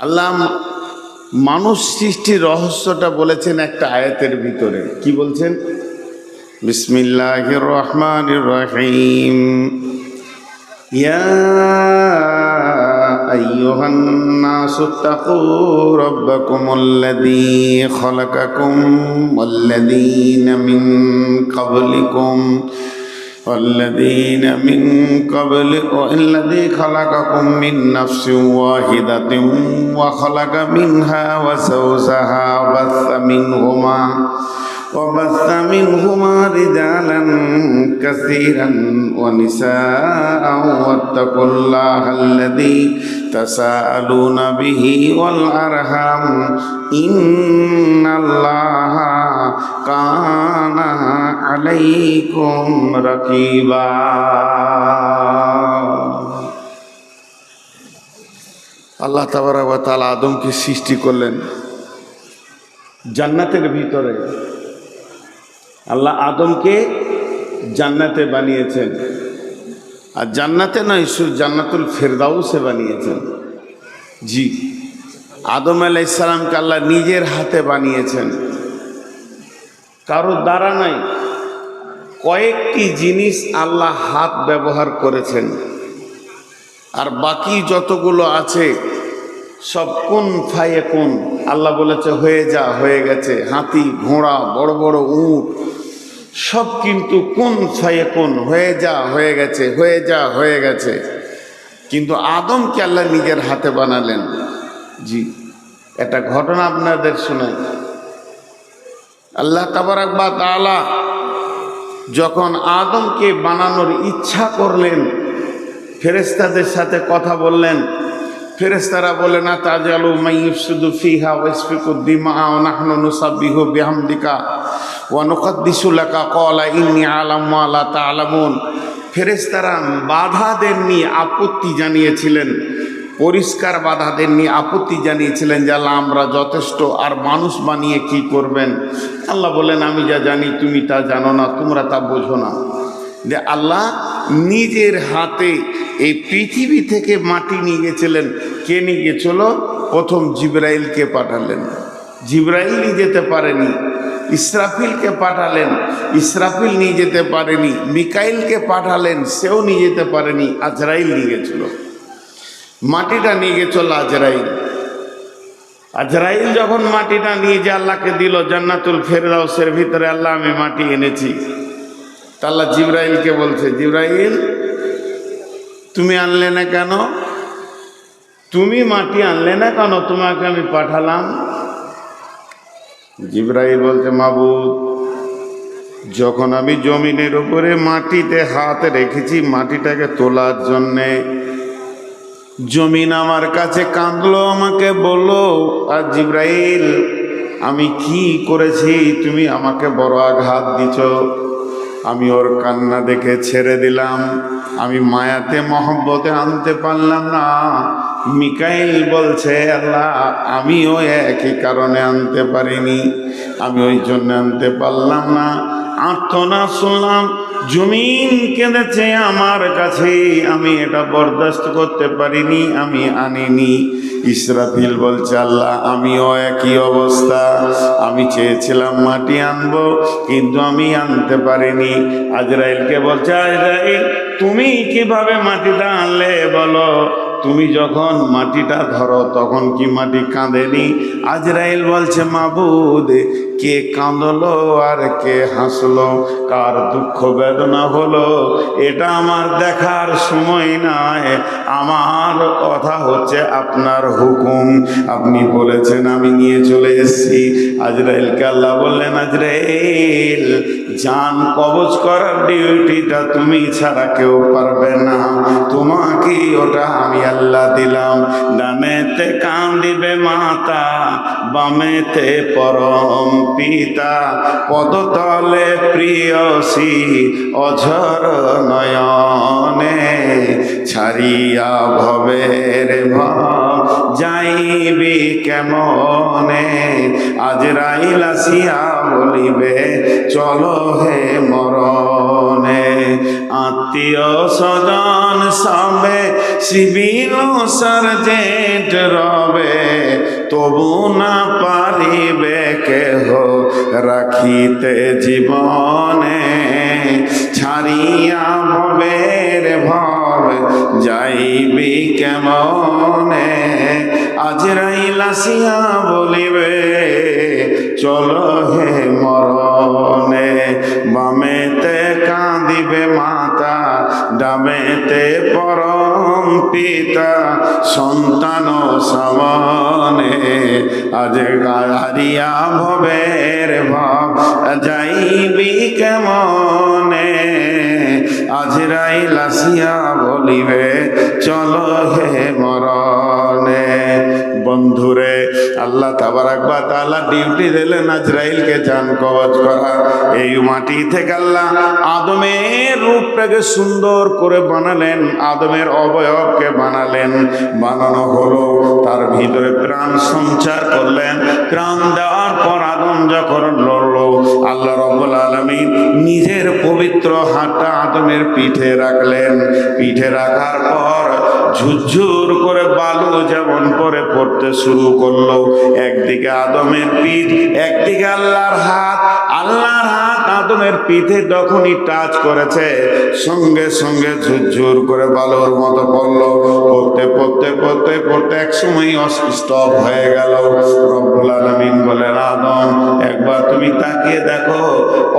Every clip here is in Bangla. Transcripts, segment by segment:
আল্লাহ মানুষ সৃষ্টির রহস্যটা বলেছেন একটা আয়াতের ভিতরে কি বলছেন বিসমিল্লাহ রহমান রহিম يا أيها الناس اتقوا ربكم الذي خلقكم والذين من قبلكم والذين من قبل والذي خلقكم من نفس واحدة وخلق منها وزوجها وبث منهما وبث منهما رجالا كثيرا ونساء واتقوا الله الذي تساءلون به والأرحام إن الله كان عليكم رقيبا আল্লাহ তাবারা তাআলা আদমকে সৃষ্টি করলেন জান্নাতের ভিতরে আল্লাহ আদমকে জান্নাতে বানিয়েছেন আর জান্নাতে নয় শুধু জান্নাতুল ফেরদাউসে বানিয়েছেন। জি। আদম আলাহ ইসলামকে আল্লাহ নিজের হাতে বানিয়েছেন। কারও দ্বারা নাই কয়েকটি জিনিস আল্লাহ হাত ব্যবহার করেছেন। আর বাকি যতগুলো আছে, সব কোন ফাইয়ে কোন, আল্লাহ বলেছে হয়ে যা, হয়ে গেছে। হাতি, ঘোড়া, বড় বড় উট সব কিন্তু কোন ফাইয়ে কোন, হয়ে যা, হয়ে গেছে, হয়ে যা, হয়ে গেছে। কিন্তু আদমকে আল্লাহ নিজের হাতে বানালেন। জি, একটা ঘটনা আপনাদের শোনাই। আল্লাহ তাবারাকবা তাআলা যখন আদমকে বানানোর ইচ্ছা করলেন ফেরেস্তাদের সাথে কথা বললেন। ফেরেস্তারা বলে, না তাজালু, মাইয়ুফসিদু ফিহা ওয়াসফিকু দিমা ওয়া নাহনু নুসাব্বিহু বিহামদিকা। আলামু ফেরেস্তারা বাধা দেননি, আপত্তি জানিয়েছিলেন। পরিষ্কার বাধা দেননি, আপত্তি জানিয়েছিলেন যে আল্লাহ আমরা যথেষ্ট আর মানুষ বানিয়ে কি করবেন। আল্লাহ বলেন আমি যা জানি তুমি তা জানো না, তোমরা তা বোঝো না। যে আল্লাহ নিজের হাতে এই পৃথিবী থেকে মাটি নিয়ে গেছিলেন। কে নিয়ে গেছিল? প্রথম জিব্রাইলকে পাঠালেন। জিব্রাইলই যেতে পারেনি। ইসরাফিলকে পাঠালেন। ইসরাফিল নিয়ে যেতে পারেনি। মিকাইলকে পাঠালেন। সেও নিয়ে যেতে পারেনি। আজরাইল নিয়ে গেছিল। মাটিটা নিয়ে গেছিল আজরাইল। আজরাইল যখন মাটিটা নিয়ে যে আল্লাহকে দিল, জান্নাতুল ফেরদাউসের ভিতরে আল্লাহ, আমি মাটি এনেছি। তা আল্লাহ জিব্রাইলকে বলছে, জিব্রাইল, তুমি আনলে না কেন? তুমি মাটি আনলে না কেন? তোমাকে আমি পাঠালাম। জিব্রাইল বলছে, মাবুদ, যখন আমি জমিনের উপরে মাটিতে হাত রেখেছি, মাটিটাকে তোলার জন্যে জমিন আমার কাছে কাঁদলো, আমাকে বলল, আর জিব্রাইল, আমি কি করেছি? তুমি আমাকে বড় আঘাত দিছ। আমি ওর কান্না দেখে ছেড়ে দিলাম। আমি মায়াতে মহব্বতে আনতে পারলাম না। মিকাইল বলছে, আল্লাহ, আমিও একই কারণে আনতে পারিনি। আমি ওই জন্য আনতে পারলাম না। আর্থনা শুনলাম জমিন কেঁদেছে আমার কাছে। আমি এটা বরদাস্ত করতে পারিনি, আমি আনিনি। ইসরাফিল বলছে, আল্লাহ, আমিও একই অবস্থা। আমি চেয়েছিলাম মাটি আনব, কিন্তু আমি আনতে পারিনি। আজরাইলকে বলছে, আজরাইল, তুমি কীভাবে মাটিটা আনলে বলো? তুমি যখন মাটিটা ধরো, তখন কি মাটি কাঁদেনি? আজরাইল বলছে, মাবুদ, কে কাঁদলো আর কে হাসলো? কার দুঃখ বেদনা হলো? এটা আমার দেখার সময় নয় আমার কথা হচ্ছে আপনার হুকুম। আপনি বলেছেন, আমি নিয়ে চলে এসেছি। আজরাইলকে আল্লাহ বললেন, আজরাইল জান কবজ করার ডিউটিটা তুমি ছাড়া কেউ পারবে না। তোমাকে ওটা আমি আল্লাহ দিলাম। ডানেতে কান্দিবে মাতা, বামেতে পরম পিতা। পদতলে প্রিয়সী অঝর নয়নে ছাড়িয়া ভবের ভাব যাইবি কেমনে? আজ রাইল আসিয়া বলিবে, চলো হে মরণে আত্মীয় স্বজন সবে সিভিল সার্জেন্ট রবে, তবু না পারিবে কেহ রাখিতে জীবনে। ছাড়িয়া ভবের ভব যাইবি কেমনে? আজরাইল আসিয়া বলিবে, চলো হে মরণে ডামেতে পরম পিতা, সন্তান সমানে আজ গাড়িয়া ভবের ভাব যাইবি কেমনে? আজ রাইলাসিয়া বলিবে, চলো হে বন্ধুরে আল্লাহ তাবারাকবা তাআলা ডিউটি দিলেন আজরাইলকে জান কবজ করা। এই মাটি থেকে আল্লাহ আদমের রূপটাকে সুন্দর করে বানালেন, আদমের অবয়বকে বানালেন। বানানো হলো, তার ভিতরে প্রাণ সঞ্চার করলেন। প্রাণ দেওয়ার পর আদম যখন লড়লো, আল্লাহ রব্বুল আলমী নিজের পবিত্র হাতটা আদমের পিঠে রাখলেন। পিঠে রাখার পর ঝুরঝুর করে বালু যেমন করে পড়তে শুরু করল। একদিকে আদমের পিঠ, একদিকে আল্লাহর হাত। আল্লাহর হাত আদমের পিঠে যখনই টাচ করেছে, সঙ্গে সঙ্গে ঝুরঝুর করে বালুর মতো পড়ল। পড়তে পড়তে পড়তে পড়তে এক সময় হয়ে গেল। বলেন আদম, একবার তুমি তাকিয়ে দেখো,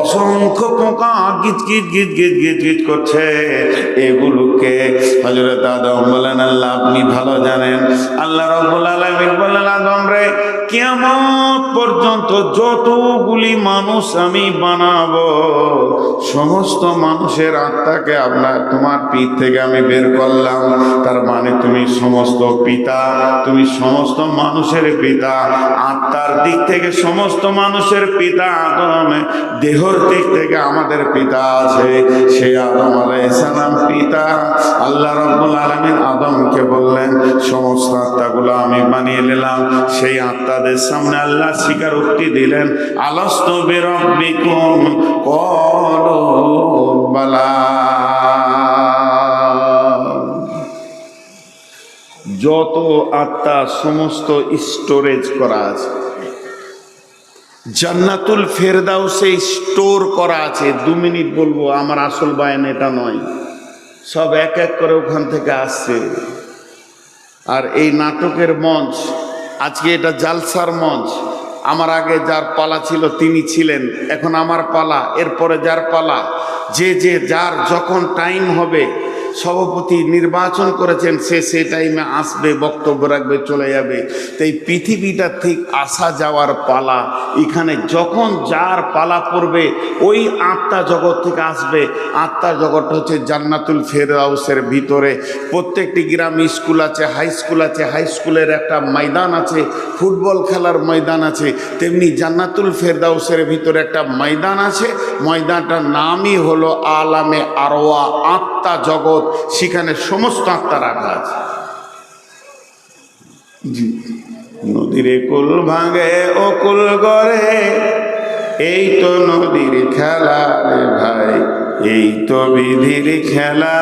অসংখ্য পোকা গিজ গিজ গিজ গিজ গিজ গিজ করছে। এগুলোকে হজরত আদম বলেন আল্লাহ, আপনি ভালো জানেন। আল্লাহ রব্বুল আলমিন বলেন আদম রে কেমন পর্যন্ত যতগুলি মানুষ আমি বানাবো সমস্ত মানুষের আত্মাকে আপনার, তোমার পিঠ থেকে আমি বের করলাম। তার মানে তুমি সমস্ত পিতা, তুমি সমস্ত মানুষের পিতা, আত্মার দিক থেকে সমস্ত মানুষের পিতা আদম, দেহর দিক থেকে আমাদের পিতা আছে। সেই আদম আলাইসালাম পিতা। আল্লাহ রব্বুল আলমিন আদমকে বললেন, সমস্ত আত্মাগুলো আমি বানিয়ে নিলাম। সেই আত্মাদের সামনে আল্লাহ স্বীকার উক্তি দিলেন, আলস্ত বেরব্বিকুম। যত আত্মা সমস্ত স্টোরেজ করা আছে, জান্নাতুল ফেরদাও ফেরদাউসে স্টোর করা আছে, দু মিনিট বলব, আমার আসল বায়ন এটা নয়। সব এক এক করে ওখান থেকে আসছে। আর এই নাটকের মঞ্চ, আজকে এটা জালসার মঞ্চ আমার আগে যার পালা ছিল তিনি ছিলেন। এখন আমার পালা, এরপরে যার পালা। যে যে যার যখন টাইম হবে সভাপতি নির্বাচন করেছেন, সে সে টাইমে আসবে, বক্তব্য রাখবে, চলে যাবে। তাই পৃথিবীটা ঠিক আসা যাওয়ার পালা। এখানে যখন যার পালা পড়বে, ওই আত্মা জগৎ থেকে আসবে। আত্মা জগৎ হচ্ছে জান্নাতুল ফেরহাউসের ভিতরে। প্রত্যেকটি গ্রাম স্কুল আছে হাই স্কুল আছে হাই স্কুলের একটা ময়দান আছে, ফুটবল খেলার ময়দান আছে। তেমনি জান্নাতুল ফেরদাউসের ভিতরে একটা ময়দান আছে। ময়দানটার নামই হলো আলামে আরোয়া আত্মা জগৎ। সেখানে সমস্ত আত্মা রাখা আছে। নদীর কুল ভাঙে ও কুল গড়ে, এই তো নদীর খেলা রে ভাই, এই তো বিধির খেলা।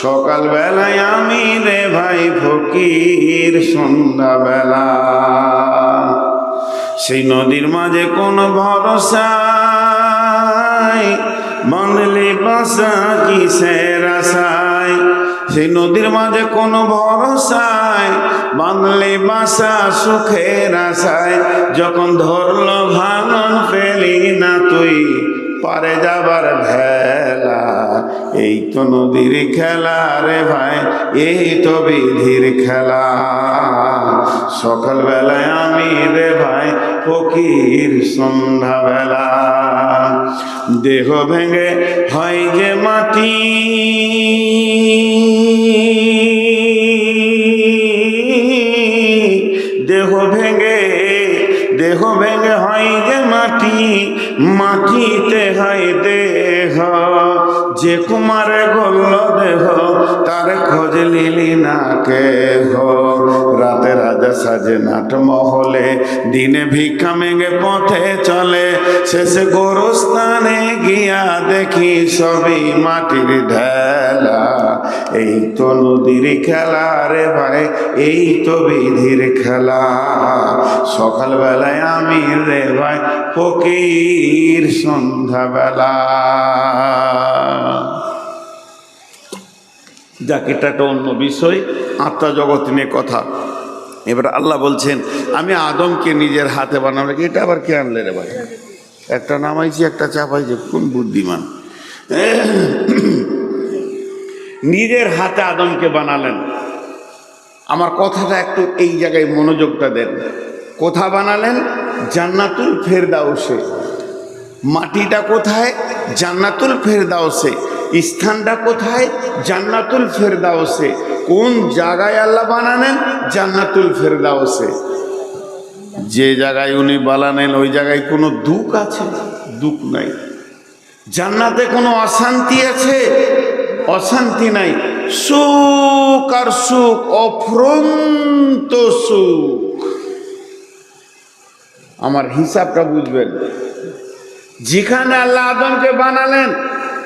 সকাল বেলায় আমি রে ভাই ফকির সন্ধ্যা বেলা সেই নদীর মাঝে কোন ভরসা বানলি বাসা কিসের আশায় সেই নদীর মাঝে কোনো ভরসায়। বাঁধলে বাসা সুখের আশায় যখন ধরলো ভাঙন ফেলি না তুই, পারে যাবার ভেলা। এই তো নদীর খেলা রে ভাই, এই তো বিধির খেলা। সকালবেলায় আমি রে ভাই, ফকির সন্ধ্যা বেলা দেহ ভেঙে হয় যে মাটি। দেহ ভেঙে দেহ ভেঙে হয় যে মাটি। মাটিতে হয় দেহ। যে কুমারে গল্ল দেহ, তার খোঁজ লিলি না কে রাতে রাজা সাজে নাট মহলে, দিনে ভিক্ষা মেঘে পথে চলে। শেষে গোরস্থানে গিয়া দেখি সবই মাটির ঢেলা। এই তো নদীর খেলা রে ভাই, এই তো বিধির খেলা। সকালবেলায় আমি রে ভাই, ফকির সন্ধ্যাবেলা। যাক, এটা একটা অন্য বিষয়, আত্মা জগৎ নিয়ে কথা। এবার আল্লাহ বলছেন, আমি আদমকে নিজের হাতে বানাবো। এটা আবার কে আনলে রে ভাই? একটা নামাইছি, একটা চাপাইছি, কোন বুদ্ধিমান? নিজের হাতে আদমকে বানালেন। আমার কথাটা একটু এই জায়গায় মনোযোগটা দেন। কোথা বানালেন? জান্নাতুল ফেরদাউসে। মাটিটা কোথায়? জান্নাতুল ফেরদাউসে। স্থানটা কোথায়? জান্নাতুল ফেরদাউসে। কোন জায়গায় আল্লাহ বানালেন? জান্নাতুল ফেরদাউসে। যে জায়গায় উনি বানালেন ওই জায়গায় কোনো দুঃখ আছে? দুঃখ নাই। জান্নাতে কোনো অশান্তি আছে? অশান্তি নাই। সুখ আর সুখ, অফ্রন্ত সুখ। আমার হিসাবটা বুঝবেন। যেখানে আল্লাহ আদমকে বানালেন,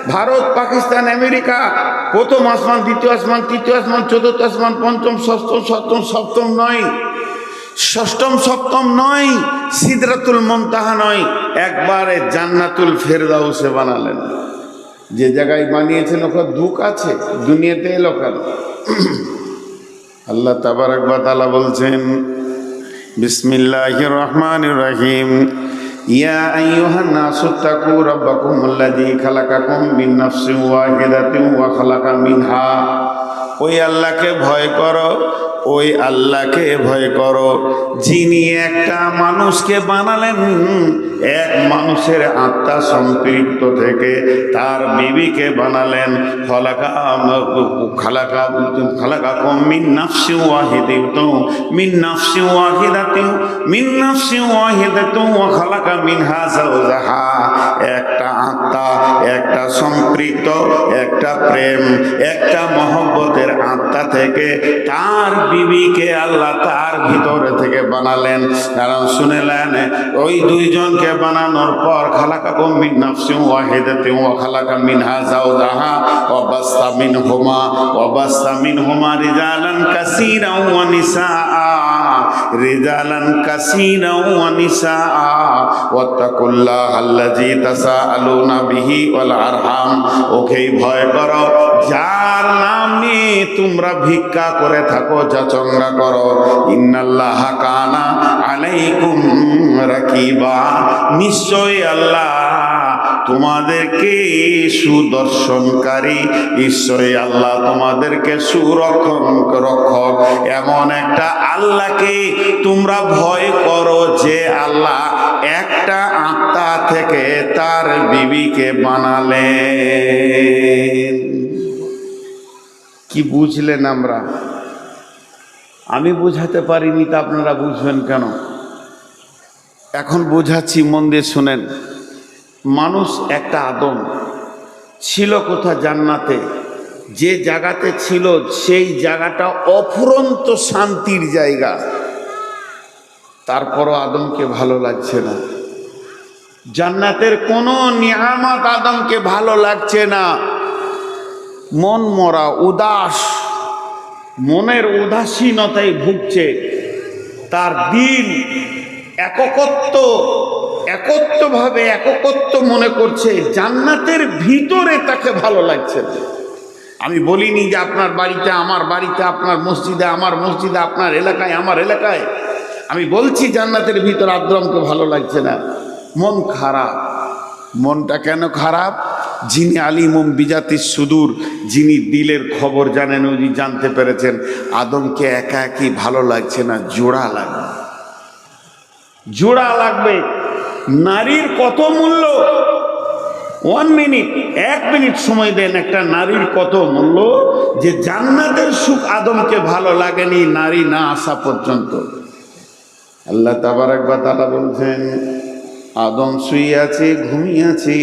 ভারত, পাকিস্তান, আমেরিকা, প্রথম আসমান, দ্বিতীয় আসমান, তৃতীয় আসমান, চতুর্থ আসমান, পঞ্চম, ষষ্ঠম, সপ্তম সপ্তম নয়। ষষ্ঠম, সপ্তম নয়, সিদরাতুল মন্তাহা নয়, একবারে জান্নাতুল ফেরদাউসে বানালেন। যে জায়গায় বানিয়েছেন, ওখানে দুঃখ আছে, দুনিয়াতে এলো কেন? আল্লাহ তাবারাক তালা বলছেন, বিসমিল্লাহির রহমান রহিম। ইয়া আইয়ুহান নাসু তাকু রাব্বাকুম আল্লাযী খালাকাকুম মিন নাফসিন ওয়াহিদাতিন ওয়া খালাকা মিনহা। ওই আল্লাহকে ভয় করো ওই আল্লাহকে ভয় করো। যিনি একটা মানুষকে বানালেন, এক মানুষের আত্মা সম্পৃক্ত থেকে তার বিবিকে বানালেন। ফলাকা খালাকা খালাকা কম মিন মিন মিন খালাকা যাওজাহা একটা আত্মা, একটা সম্পৃক্ত, একটা প্রেম, একটা মহব্বতের আত্মা থেকে তার বিবিকে আল্লাহ তার ভিতরে থেকে বানালেন। কারণ শুনেলেন, ওই দুইজনকে বানানোর পর খালাকা মিন নাফসি ওয়াহিদাতে ওয়া খালাকা মিনহা যাওজাহা ওয়া বাস্তা মিনহুমা ওয়া বাস্তা মিনহুমা রিজালান কাসীরান ওয়া নিসাআ। রিজালান কাসীরান ওয়া নিসাআ। ওয়াত্তাকুল্লাহ আল্লাযী তাসাআলুনা বিহি ওয়াল আরহাম। ওকেই ভয় করো, যার নাম তোমরা ভিক্ষা করে থাকো যাচঙ্গা করো। ইন্নাল্লাহ কানা আলাইকুম রাকিবা। নিশ্চয় আল্লাহ তোমাদেরকে সুদর্শনকারী। ঈশ্বরী আল্লাহ তোমাদেরকে সুরক্ষণ রক্ষক। এমন একটা আল্লাহকে তোমরা ভয় করো যে আল্লাহ একটা আত্মা থেকে তার বিবিকে বানালেন। কি বুঝলেন আমরা? আমি বুঝাতে পারিনি তা আপনারা বুঝবেন কেন? এখন বোঝাচ্ছি, মন দিয়ে শুনেন। মানুষ একটা আদম। ছিল কোথা জান্নাতে। যে জায়গাতে ছিল, সেই জায়গাটা অফুরন্ত শান্তির জায়গা। তারপরও আদমকে ভালো লাগছে না। জান্নাতের কোনো নিয়ামত আদমকে ভালো লাগছে না। মন মরা, উদাস। মনের উদাসীনতায় ভুগছে। তার দিন এককত্ব, একত্বভাবে এককত্ব মনে করছে, জান্নাতের ভিতরে তাকে ভালো লাগছে আমি বলিনি যে আপনার বাড়িতে, আমার বাড়িতে, আপনার মসজিদে, আমার মসজিদে, আপনার এলাকায়, আমার এলাকায়। আমি বলছি জান্নাতের ভিতর আদ্রমকে ভালো লাগছে না। মন খারাপ। মনটা কেন খারাপ? যিনি আলিমুম বিজাতির সুদূর, যিনি দিলের খবর জানেন, উনি জানতে পেরেছেন, আদমকে একা একই ভালো লাগছে না, জোড়া লাগবে। জোড়া লাগবে। নারীর কত মূল্য? ওয়ান মিনিট এক মিনিট সময় দেন, একটা নারীর কত মূল্য? যে জান্নাতের সুখ আদমকে ভালো লাগেনি, নারী না আসা পর্যন্ত। আল্লাহ তাবার একবার তারা বলছেন, আদম শুয়ে আছে, ঘুমিয়ে আছে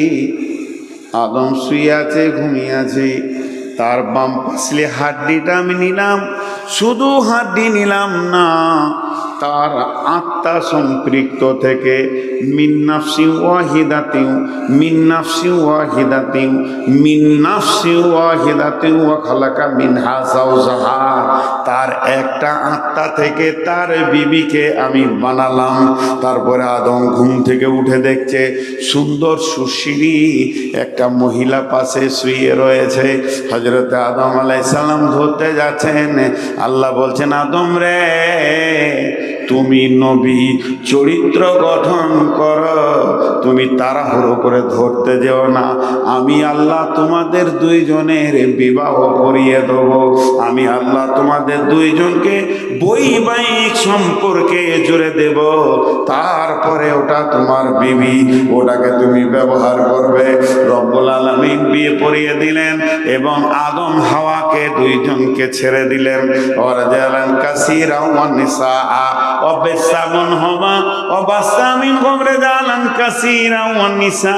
আদম শুয়ে আছে ঘুমিয়ে আছে তার বাম পাশলে হাড্ডিটা আমি নিলাম। শুধু হাড্ডি নিলাম না, তার আত্মা সম্পৃক্ত থেকে মিন্নাফসি ওয়াহিদাতিউ মিন্নাফসি ওয়াহিদাতিউ মিন্নাফসি ওয়াহিদাতিউ ওয়া খালাকা মিনহা যাওজাহা। তার একটা আত্মা থেকে তার বিবিকে আমি বানালাম। তারপরে আদম ঘুম থেকে উঠে দেখছে সুন্দর সুশীরি একটা মহিলা পাশে শুয়ে রয়েছে। হজরতে আদম আলাইসাল্লাম ধরতে যাচ্ছেন। আল্লাহ বলছেন, আদম রে, তুমি নবী, চরিত্র গঠন কর। তুমি তাড়াহুড়ো করে ধরতে যেও না। আমি আল্লাহ তোমাদের দুইজনের বিবাহ করিয়ে দেব। আমি আল্লাহ তোমাদের দুইজনকে বৈবাহিক সম্পর্কে জুড়ে দেব। তারপরে ওটা তোমার বিবি, ওটাকে তুমি ব্যবহার করবে। রব্বুল আলমিন বিয়ে পরিয়ে দিলেন এবং আদম হাওয়াকে দুইজনকে ছেড়ে দিলেন। ওরাজালান কাসিরা ওয়ানিসা অবেসামন হমা অবাসামিন গমরে জালান কাসিরা ওয়ানিসা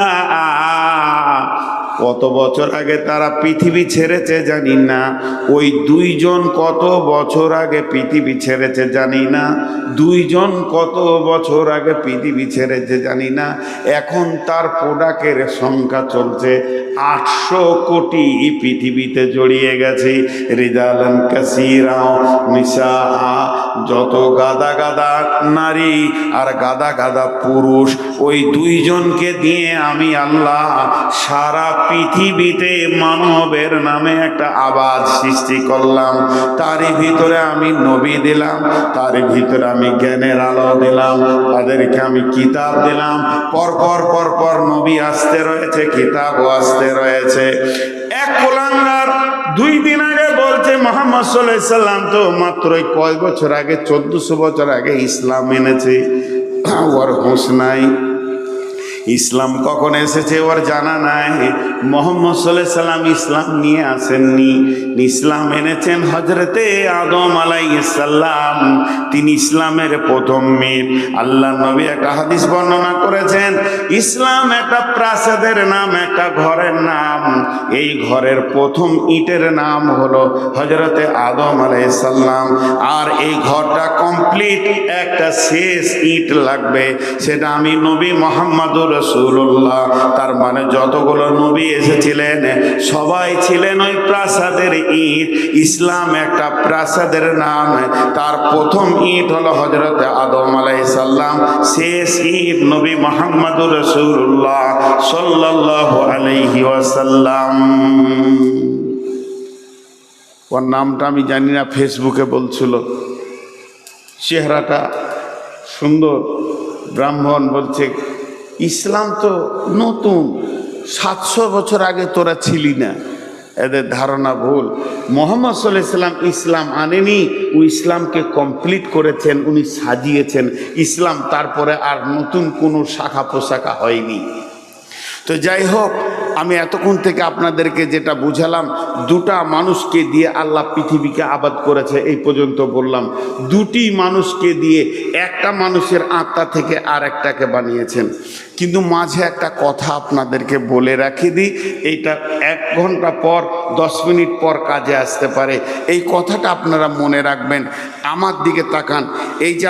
কত বছর আগে তারা পৃথিবী ছেড়েছে জানি না। ওই দুইজন কত বছর আগে পৃথিবী ছেড়েছে জানি না। দুইজন কত বছর আগে পৃথিবী ছেড়েছে জানি না। এখন তার প্রোডাক্টের সংখ্যা চলছে আটশো কোটি পৃথিবীতে জড়িয়ে গেছে। রিজালান কাসিরাও নিশা যত গাদা গাদা নারী আর গাদা গাদা পুরুষ, ওই দুইজনকে দিয়ে আমি আল্লাহ সারা পৃথিবীতে মানবের নামে একটা আবাদ সৃষ্টি করলাম। তারই ভিতরে আমি নবী দিলাম, তারই ভিতরে আমি জ্ঞানের আলো দিলাম, তাদেরকে আমি কিতাব দিলাম। পর পর পর পর নবী আসতে রয়েছে, কিতাবও আসতে রয়েছে। এক কোলাঙ্গার দুই দিন আগে বলছে, মোহাম্মদ সাল্লাম তো মাত্রই কয় বছর আগে? চোদ্দশো বছর আগে ইসলাম এনেছে। ওর হোস নাই। ইসলাম কখন এসেছে ওর জানা নাই? মোহাম্মদ সাল্লাহ সাল্লাম ইসলাম নিয়ে আসেননি। ইসলাম এনেছেন হজরতে আদম আলাইসাল্লাম তিনি ইসলামের প্রথম মেয়ে আল্লাহ নবী একটা হাদিস বর্ণনা করেছেন, ইসলাম একটা প্রাসাদের নাম, একটা ঘরের নাম। এই ঘরের প্রথম ইটের নাম হলো হজরতে আদম আলাইসাল্লাম আর এই ঘরটা কমপ্লিট একটা শেষ ইট লাগবে। সেটা আমি নবী মোহাম্মদুর রসুল্লাহ। তার মানে যতগুলো নবী এসেছিলেন, সবাই ছিলেন ওই প্রাসাদের ইট। ইসলাম একটা প্রাসাদের নাম। তার প্রথম ইট হলো হজরত আদম আলাইসাল্লাম শেষ ইট নবী মোহাম্মদুর রসুল্লাহ সাল্লাহ আলাইহি ওয়াসাল্লাম। ওর নামটা আমি জানি না, ফেসবুকে বলছিল। চেহারাটা সুন্দর, ব্রাহ্মণ বলছে ইসলাম তো নতুন। সাতশো বছর আগে তোরা ছিলি না। এদের ধারণা ভুল। মোহাম্মদ সাল্লাহ ইসলাম ইসলাম আনেনি, ও ইসলামকে কমপ্লিট করেছেন, উনি সাজিয়েছেন। ইসলাম তারপরে আর নতুন কোনো শাখা পোশাখা হয়নি। তো যাই হোক আমি এতক্ষণ থেকে আপনাদেরকে যেটা বুঝালাম, দুটা মানুষকে দিয়ে আল্লাহ পৃথিবীকে আবাদ করেছে, এই পর্যন্ত বললাম। দুটি মানুষকে দিয়ে একটা মানুষের আত্মা থেকে আর একটাকে বানিয়েছেন। কিন্তু মাঝে একটা কথা আপনাদেরকে বলে রাখি দিই এইটা এক ঘণ্টা পর, দশ মিনিট পর কাজে আসতে পারে। এই কথাটা আপনারা মনে রাখবেন। আমার দিকে তাকান। এই যে